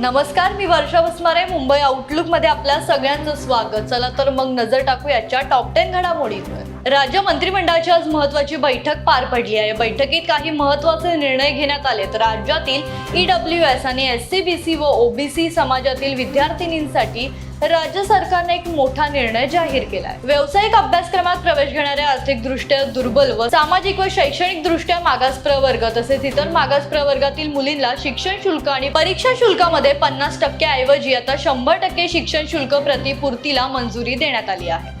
नमस्कार मी वर्षा वसमारे मुंबई आउटलुकमध्ये आपल्या सगळ्यांचं स्वागत. चला तर मग नजर टाकू याच्या टॉप टेन घडामोडीवर. राज्य मंत्रिमंडळाची आज महत्वाची बैठक पार पडली आहे. बैठकीत काही महत्त्वाचे निर्णय घेण्यात आले तर राज्यातील ईडब्ल्यू एस आणि एस सी बी सी व ओबीसी समाजातील विद्यार्थिनींसाठी राज्य सरकारने एक मोठा निर्णय जाहीर केलाय. व्यावसायिक अभ्यासक्रमात प्रवेश घेणाऱ्या आर्थिकदृष्ट्या दुर्बल व सामाजिक व शैक्षणिक दृष्ट्या मागास प्रवर्ग तसेच इतर मागास प्रवर्गातील मुलींना शिक्षण शुल्क आणि परीक्षा शुल्कामध्ये पन्नास टक्के ऐवजी आता शंभर टक्के शिक्षण शुल्क प्रतिपूर्तीला मंजुरी देण्यात आली आहे.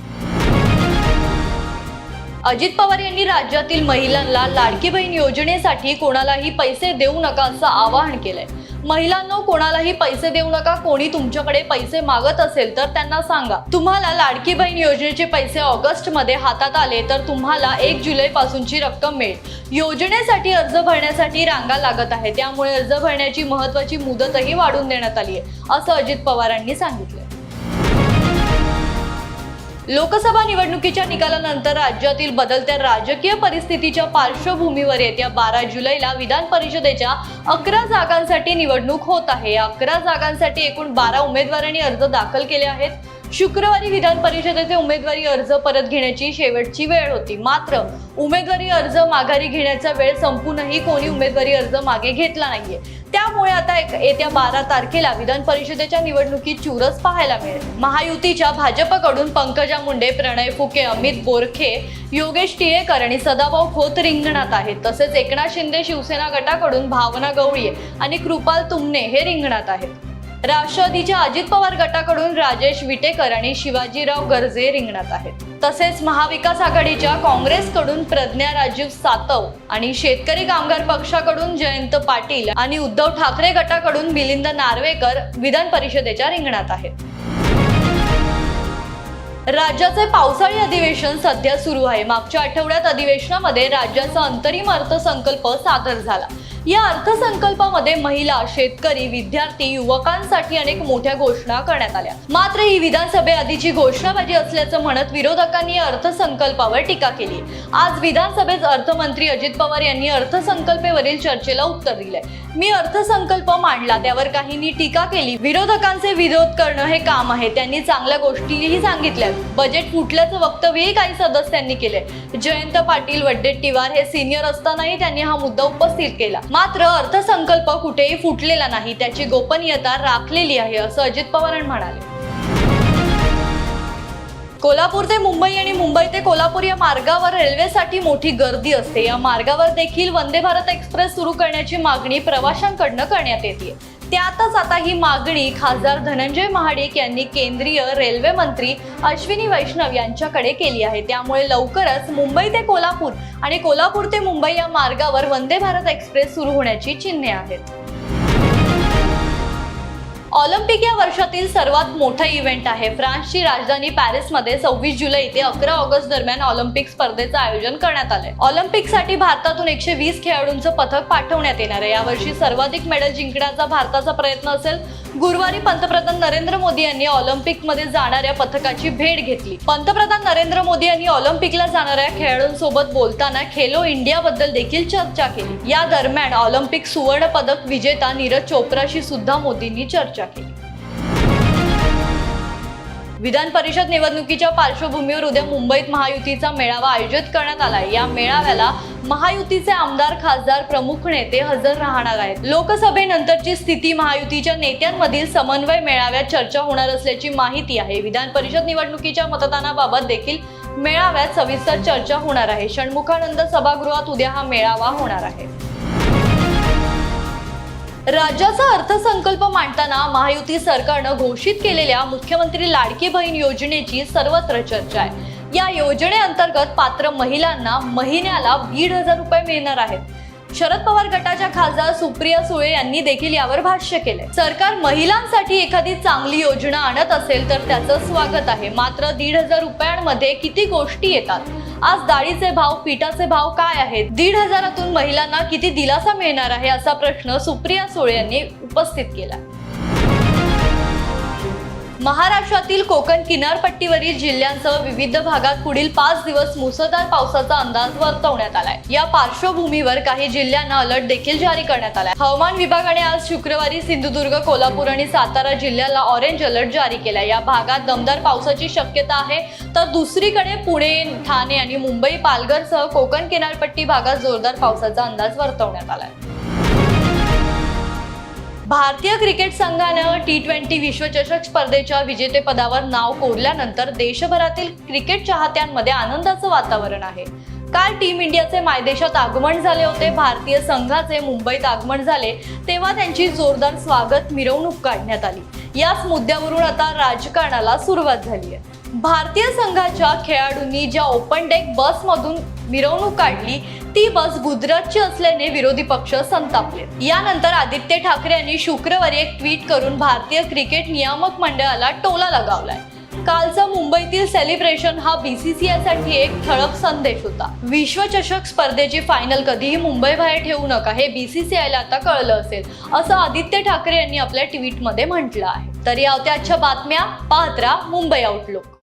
अजित पवार यांनी राज्यातील महिलांना लाडकी बहीण योजनेसाठी कोणालाही पैसे देऊ नका असं आवाहन केलंय. महिलांनो कोणालाही पैसे देऊ नका. कोणी तुमच्याकडे पैसे मागत असेल तर त्यांना सांगा. तुम्हाला लाडकी बहीण योजनेचे पैसे ऑगस्टमध्ये हातात आले तर तुम्हाला एक जुलै पासूनची रक्कम मिळेल. योजनेसाठी अर्ज भरण्यासाठी रांगा लागत आहे त्यामुळे अर्ज भरण्याची महत्वाची मुदतही वाढवून देण्यात आली आहे असं अजित पवारांनी सांगितलं. लोकसभा निवडणुकीच्या निकालानंतर राज्यातील बदलत्या राजकीय परिस्थितीच्या पार्श्वभूमीवर येत्या बारा जुलैला विधान परिषदेच्या अकरा जागांसाठी निवडणूक होत आहे. अकरा जागांसाठी एकूण बारा उमेदवारांनी अर्ज दाखल केले आहेत. शुक्रवारी विधान परिषदेचे उमेदवारी अर्ज परत घेण्याची शेवटची वेळ होती. मात्र उमेदवारी अर्ज माघारी घेण्याचा वेळ संपूनही कोणी उमेदवारी अर्ज मागे घेतला नाहीये. त्यामुळे आता एक- येत्या बारा तारखेला विधान परिषदेच्या निवडणुकीत चुरस पाहायला मिळेल. महायुतीच्या भाजपकडून पंकजा मुंडे प्रणय फुके अमित बोरखे योगेश टिळेकर आणि सदाभाऊ खोत रिंगणात आहेत. तसेच एकनाथ शिंदे शिवसेना गटाकडून भावना गवळी आणि कृपाल तुमने हे रिंगणात आहेत. राष्ट्रवादीच्या अजित पवार गटाकडून राजेश विटेकर आणि शिवाजीराव गर्जे रिंगणात आहेत. तसेच महाविकास आघाडीच्या काँग्रेसकडून प्रज्ञा राजीव सातव आणि शेतकरी कामगार पक्षाकडून जयंत पाटील आणि उद्धव ठाकरे गटाकडून मिलिंद नार्वेकर विधान परिषदेच्या रिंगणात आहेत. राज्याचे पावसाळी अधिवेशन सध्या सुरू आहे. मागच्या आठवड्यात अधिवेशनामध्ये राज्याचा अंतरिम अर्थसंकल्प सादर झाला. या अर्थसंकल्पामध्ये महिला शेतकरी विद्यार्थी युवकांसाठी अनेक मोठ्या घोषणा करण्यात आल्या. मात्र ही विधानसभेआधीची घोषणाबाजी असल्याचं म्हणत विरोधकांनी या अर्थसंकल्पावर टीका केली. आज विधानसभेत अर्थमंत्री अजित पवार यांनी अर्थसंकल्पेवरील चर्चेला उत्तर दिलंय. मी अर्थसंकल्प मांडला त्यावर काहींनी टीका केली. विरोधकांचे विरोध करणं हे काम आहे. त्यांनी चांगल्या गोष्टीही सांगितल्या बजेट फुटल्याचं वक्तव्यही काही सदस्यांनी केले जयंत पाटील वड्डेट्टीवार हे सिनियर असतानाही त्यांनी हा मुद्दा उपस्थित केला. मात्र अर्थसंकल्प कुठेही फुटलेला नाही त्याची गोपनीयता राखलेली आहे असं अजित पवार म्हणाले. कोल्हापूर ते मुंबई आणि मुंबई ते कोल्हापूर या मार्गावर रेल्वेसाठी मोठी गर्दी असते. या मार्गावर देखील वंदे भारत एक्सप्रेस सुरू करण्याची मागणी प्रवाशांकडनं करण्यात येते त्यातच आता ही मागणी खासदार धनंजय महाडिक यांनी केंद्रीय रेल्वे मंत्री अश्विनी वैष्णव यांच्याकडे केली आहे. त्यामुळे लवकरच मुंबई ते कोल्हापूर आणि कोल्हापूर ते मुंबई या मार्गावर वंदे भारत एक्सप्रेस सुरू होण्याची चिन्हे आहेत. ऑलिम्पिक या वर्षातील सर्वात मोठा इव्हेंट आहे. फ्रान्सची राजधानी पॅरिसमध्ये सव्वीस जुलै ते अकरा ऑगस्ट दरम्यान ऑलिम्पिक स्पर्धेचं आयोजन करण्यात आलंय. ऑलिम्पिकसाठी भारतातून एकशे वीस खेळाडूंचं पथक पाठवण्यात येणार आहे. यावर्षी सर्वाधिक मेडल जिंकण्याचा भारताचा प्रयत्न असेल गुरुवारी पंतप्रधान नरेंद्र मोदी यांनी ऑलिम्पिकमध्ये जाणाऱ्या पथकाची भेट घेतली. पंतप्रधान नरेंद्र मोदी यांनी ऑलिम्पिकला जाणाऱ्या खेळाडूंसोबत बोलताना खेलो इंडिया बद्दल देखील चर्चा केली. या दरम्यान ऑलिम्पिक सुवर्ण पदक विजेता नीरज चोप्राशी सुद्धा मोदींनी चर्चा केली. विधान परिषद निवडणुकीच्या पार्श्वभूमीवर उद्या मुंबईत महायुतीचा मेळावा आयोजित करण्यात आला या मेळाव्याला महायुतीचे आमदार खासदार प्रमुख नेते हजर राहणार आहेत. लोकसभेनंतरची स्थिती महायुतीच्या नेत्यांमधील समन्वय मेळाव्यात चर्चा होणार असल्याची माहिती आहे. विधान परिषद निवडणुकीच्या मतदानाबाबत देखील मेळाव्यात सविस्तर चर्चा होणार आहे. षण्मुखानंद सभागृहात उद्या हा मेळावा होणार आहे. राज्याचा अर्थसंकल्प मांडताना महायुती सरकारनं घोषित केलेल्या मुख्यमंत्री लाडकी बहीण योजनेची सर्वत्र चर्चा आहे. या योजनेअंतर्गत पात्र महिलांना महिन्याला दीड हजार रुपये मिळणार आहेत. शरद पवार गटाच्या खासदार सुप्रिया सुळे यांनी देखील यावर भाष्य केले सरकार महिलांसाठी एखादी चांगली योजना आणत असेल तर त्याचं स्वागत आहे. मात्र दीड हजार रुपयांमध्ये किती गोष्टी येतात? आज डाळीचे भाव पिठाचे भाव काय आहेत? दीड हजारातून महिलांना किती दिलासा मिळणार आहे असा प्रश्न सुप्रिया सुळे यांनी उपस्थित केला महाराष्ट्रातील कोकण किनारपट्टीवरील जिल्ह्यांसह विविध भागात पुढील पाच दिवस मुसळधार पावसाचा अंदाज वर्तवण्यात आलाय. या पार्श्वभूमीवर काही जिल्ह्यांना अलर्ट देखील जारी करण्यात आलाय. हवामान विभागाने आज शुक्रवारी सिंधुदुर्ग कोल्हापूर आणि सातारा जिल्ह्याला ऑरेंज अलर्ट जारी केलाय. या भागात दमदार पावसाची शक्यता आहे. तर दुसरीकडे पुणे ठाणे आणि मुंबई पालघरसह कोकण किनारपट्टी भागात जोरदार पावसाचा अंदाज वर्तवण्यात आलाय. भारतीय क्रिकेट संघानं टी ट्वेंटी विश्वचषक स्पर्धेच्या विजेतेपदावर नाव कोरल्यानंतर देशभरातील क्रिकेट चाहत्यांमध्ये आनंदाचं वातावरण आहे. काल टीम इंडियाचे मायदेशात आगमन झाले होते. भारतीय संघाचे मुंबईत आगमन झाले तेव्हा त्यांची जोरदार स्वागत मिरवणूक काढण्यात आली. याच मुद्द्यावरून आता राजकारणाला सुरुवात झाली आहे. भारतीय संघाच्या खेळाडूंनी ज्या ओपन डेक बसमधून मिरवणूक काढली ती बस गुजरातची असल्याने विरोधी पक्ष संतापले. यानंतर आदित्य ठाकरे यांनी शुक्रवारी एक ट्विट करून भारतीय क्रिकेट नियामक मंडळाला टोला लगावलाय. कालचा मुंबईतील सेलिब्रेशन हा बीसीसीआयसाठी एक ठळक संदेश होता. विश्वचषक स्पर्धेची फायनल कधीही मुंबई बाहेर ठेवू नका हे बीसीसीआयला आता कळलं असेल असं आदित्य ठाकरे यांनी आपल्या ट्विटमध्ये म्हटलं आहे. तर या होत्या आजच्या बातम्या. पाहत राहा मुंबई आउटलुक